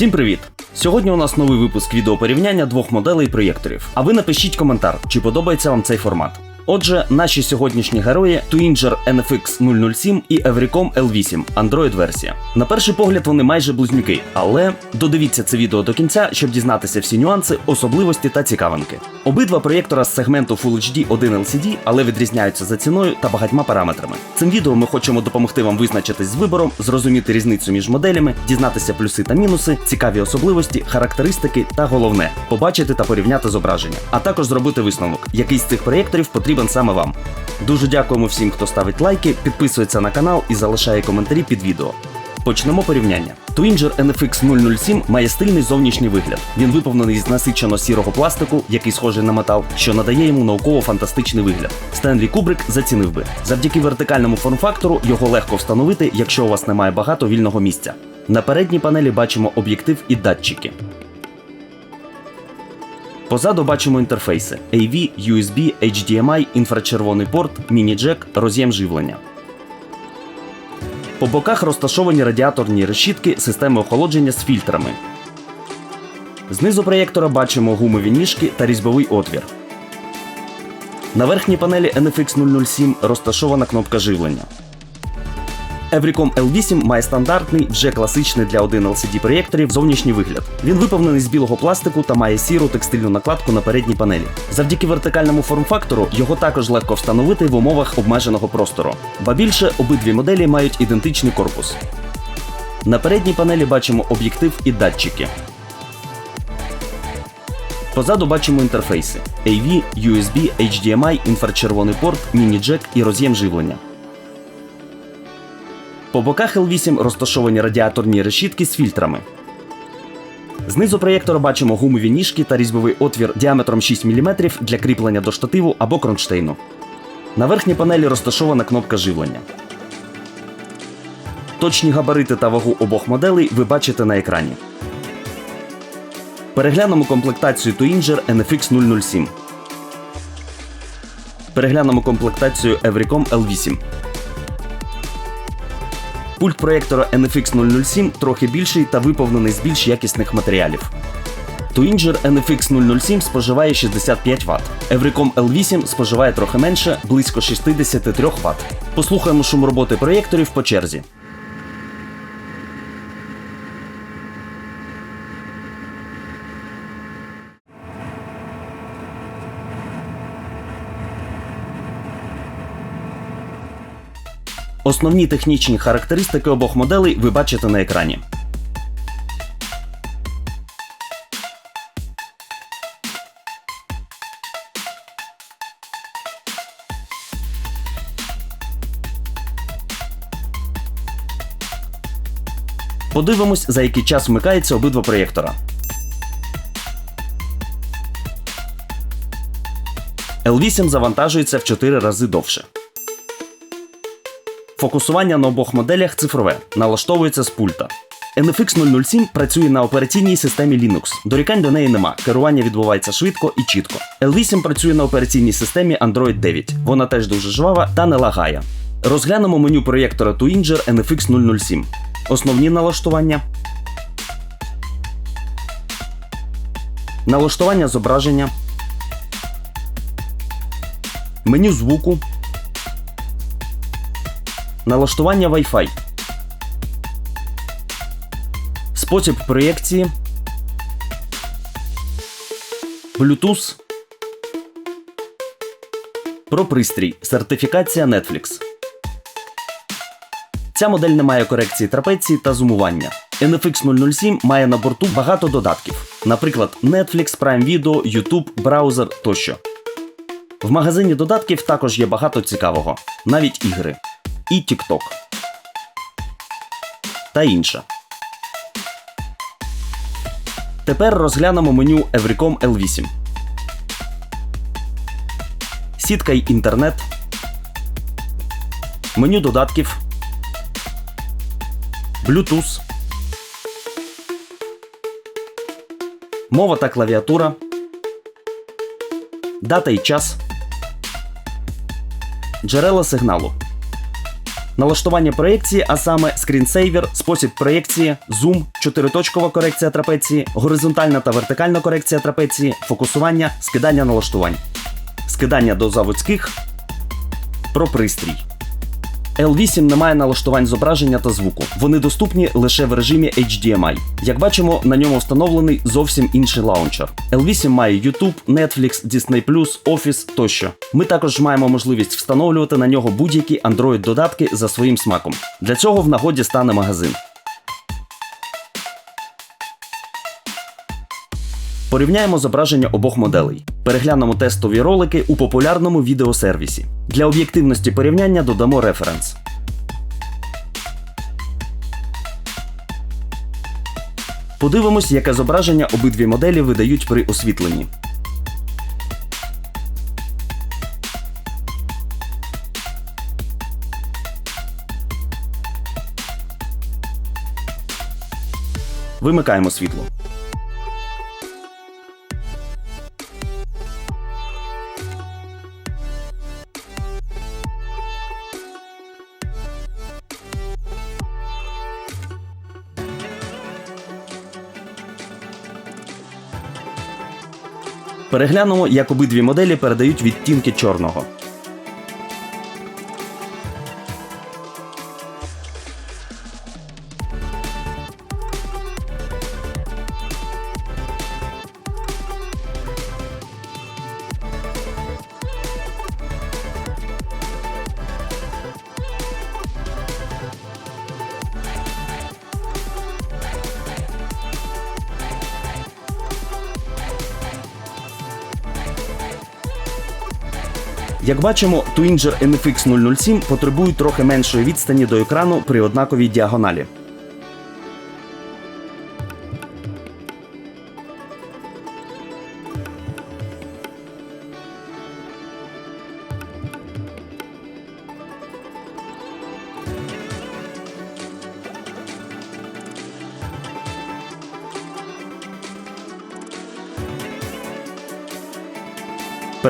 Всім привіт! Сьогодні у нас новий випуск відеопорівняння двох моделей проєкторів. А ви напишіть коментар, чи подобається вам цей формат. Отже, наші сьогоднішні герої Twinger NFX 007 і Evericom L8 Android версія. На перший погляд вони майже близнюки, але додивіться це відео до кінця, щоб дізнатися всі нюанси, особливості та цікавинки. Обидва проєктора з сегменту Full HD 1 LCD, але відрізняються за ціною та багатьма параметрами. Цим відео ми хочемо допомогти вам визначитись з вибором, зрозуміти різницю між моделями, дізнатися плюси та мінуси, цікаві особливості, характеристики та головне побачити та порівняти зображення, а також зробити висновок, який з цих проєкторів потрібен саме вам. Дуже дякуємо всім, хто ставить лайки, підписується на канал і залишає коментарі під відео. Почнемо порівняння. Twinger NFX 007 має стильний зовнішній вигляд. Він виповнений з насичено сірого пластику, який схожий на метал, що надає йому науково-фантастичний вигляд. Стенлі Кубрик зацінив би. Завдяки вертикальному форм-фактору його легко встановити, якщо у вас немає багато вільного місця. На передній панелі бачимо об'єктив і датчики. Позаду бачимо інтерфейси AV, USB, HDMI, інфрачервоний порт, міні-джек, роз'єм живлення. По боках розташовані радіаторні решітки системи охолодження з фільтрами. Знизу проєктора бачимо гумові ніжки та різьбовий отвір. На верхній панелі NFX 007 розташована кнопка живлення. Evericom L8 має стандартний, вже класичний для 1 LCD проєкторів зовнішній вигляд. Він виповнений з білого пластику та має сіру текстильну накладку на передній панелі. Завдяки вертикальному форм-фактору його також легко встановити в умовах обмеженого простору. Ба більше обидві моделі мають ідентичний корпус. На передній панелі бачимо об'єктив і датчики. Позаду бачимо інтерфейси AV, USB, HDMI, інфрачервоний порт, міні-джек і роз'єм живлення. По боках L8 розташовані радіаторні решітки з фільтрами. Знизу проєктора бачимо гумові ніжки та різьбовий отвір діаметром 6 мм для кріплення до штативу або кронштейну. На верхній панелі розташована кнопка живлення. Точні габарити та вагу обох моделей ви бачите на екрані. Переглянемо комплектацію Twinger NFX 007. Переглянемо комплектацію Evericom L8. Пульт проєктора NFX 007 трохи більший та виповнений з більш якісних матеріалів. Twinger NFX 007 споживає 65 Вт. Евриком L8 споживає трохи менше, близько 63 Вт. Послухаємо шум роботи проєкторів по черзі. Основні технічні характеристики обох моделей ви бачите на екрані. Подивимось, за який час вмикається обидва проєктора. L8 завантажується в 4 рази довше. Фокусування на обох моделях цифрове, налаштовується з пульта. NFX 007 працює на операційній системі Linux. Дорікань до неї нема. Керування відбувається швидко і чітко. L8 працює на операційній системі Android 9. Вона теж дуже жвава та не лагає. Розглянемо меню проєктора Twinger NFX 007. Основні налаштування. Налаштування зображення. Меню звуку. Налаштування Wi-Fi. Спосіб проєкції. Bluetooth. Про пристрій. Сертифікація Netflix. Ця модель не має корекції трапеції та зумування. NFX 007 має на борту багато додатків, наприклад, Netflix, Prime Video, YouTube, браузер тощо. В магазині додатків також є багато цікавого, навіть ігри і TikTok. Та інше. Тепер розглянемо меню Evericom L8. Сітка й інтернет. Меню додатків. Bluetooth. Мова та клавіатура. Дата і час. Джерела сигналу. Налаштування проєкції, а саме скрінсейвер, спосіб проєкції, зум, чотириточкова корекція трапеції, горизонтальна та вертикальна корекція трапеції, фокусування, скидання налаштувань, скидання до заводських, про пристрій. L8 не має налаштувань зображення та звуку. Вони доступні лише в режимі HDMI. Як бачимо, на ньому встановлений зовсім інший лаунчер. L8 має YouTube, Netflix, Disney+, Office тощо. Ми також маємо можливість встановлювати на нього будь-які Android-додатки за своїм смаком. Для цього в нагоді стане магазин. Порівняємо зображення обох моделей. Переглянемо тестові ролики у популярному відеосервісі. Для об'єктивності порівняння додамо референс. Подивимось, яке зображення обидві моделі видають при освітленні. Вимикаємо світло. Переглянемо, як обидві моделі передають відтінки чорного. Як бачимо, Twinger NFX 007 потребують трохи меншої відстані до екрану при однаковій діагоналі.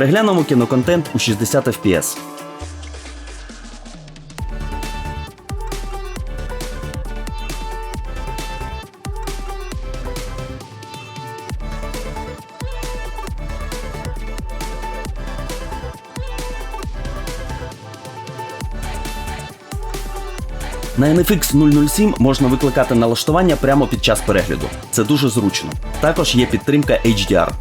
Переглянемо кіноконтент у 60 FPS. На NFX 007 можна викликати налаштування прямо під час перегляду. Це дуже зручно. Також є підтримка HDR.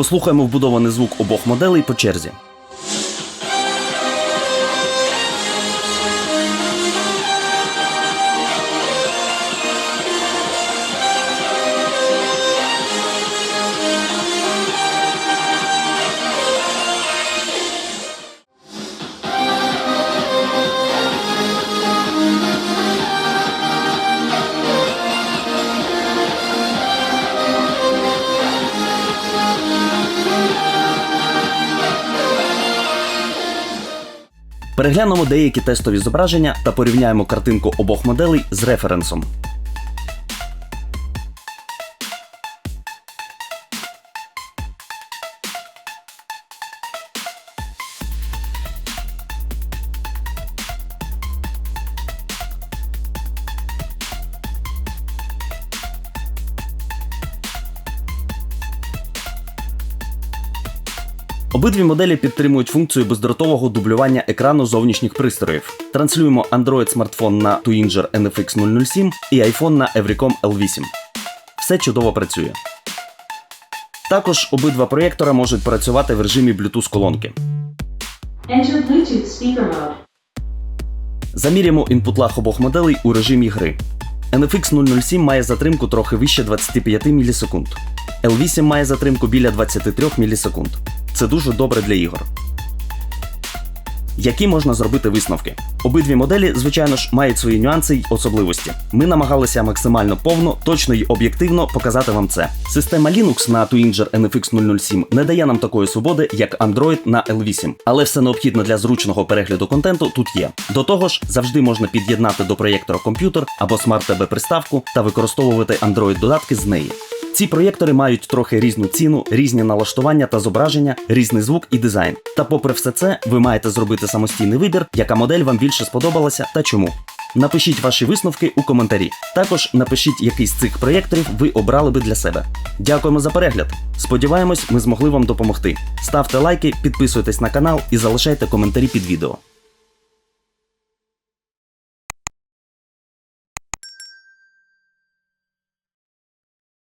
Послухаємо вбудований звук обох моделей по черзі. Переглянемо деякі тестові зображення та порівняємо картинку обох моделей з референсом. Обидві моделі підтримують функцію бездротового дублювання екрану зовнішніх пристроїв. Транслюємо Android смартфон на Twinger NFX 007 і iPhone на Evericom L8. Все чудово працює. Також обидва проєктора можуть працювати в режимі Bluetooth колонки. Enter Bluetooth. Заміряємо інпут-лаг обох моделей у режимі гри. NFX 007 має затримку трохи вище 25 мілісекунд. L8 має затримку біля 23 мілісекунд. Це дуже добре для ігор. Які можна зробити висновки? Обидві моделі, звичайно ж, мають свої нюанси й особливості. Ми намагалися максимально повно, точно й об'єктивно показати вам це. Система Linux на Twinger NFX 007 не дає нам такої свободи, як Android на L8, але все необхідне для зручного перегляду контенту тут є. До того ж, завжди можна під'єднати до проєктора комп'ютер або смарт tv приставку та використовувати Android додатки з неї. Ці проєктори мають трохи різну ціну, різні налаштування та зображення, різний звук і дизайн. Та попри все це, ви маєте зробити самостійний вибір, яка модель вам більше сподобалася та чому. Напишіть ваші висновки у коментарі. Також напишіть, який з цих проєкторів ви обрали би для себе. Дякуємо за перегляд. Сподіваємось, ми змогли вам допомогти. Ставте лайки, підписуйтесь на канал і залишайте коментарі під відео.